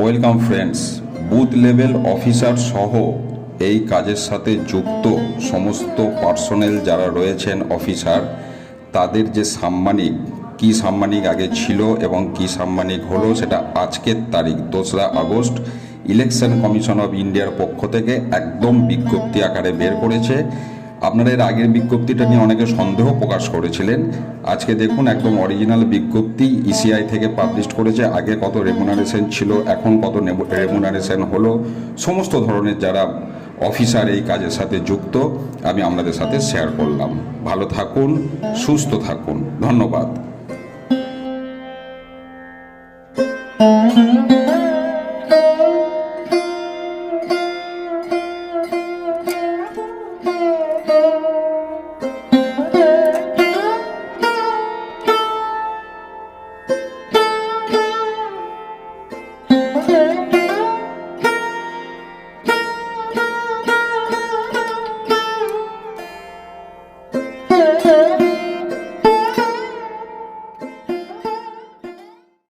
Welcome friends booth level officer সহ এই কাজের সাথে যুক্ত সমস্ত পার্সোনেল যারা রয়েছেন অফিসার তাদের যে সাম্মানিক, কি সাম্মানিক আগে ছিল এবং কি সাম্মানিক হলো সেটা আজকের তারিখ, দোসরা আগস্ট ইলেকশন কমিশন অফ ইন্ডিয়ার পক্ষ থেকে একদম বিজ্ঞপ্তি আকারে বের করেছে। আপনারা এর আগের বিজ্ঞপ্তিটা নিয়ে অনেকে সন্দেহ প্রকাশ করেছিলেন। আজকে দেখুন একদম অরিজিনাল বিজ্ঞপ্তি ইসিআই থেকে পাবলিশ করেছে। আগে কত রেমুনারেশন ছিল, এখন কত রেমুনারেশন হলো। সমস্ত ধরনের যারা অফিসার এই কাজের সাথে যুক্ত, আমি আপনাদের সাথে শেয়ার করলাম। ভালো থাকুন, সুস্থ থাকুন। ধন্যবাদ।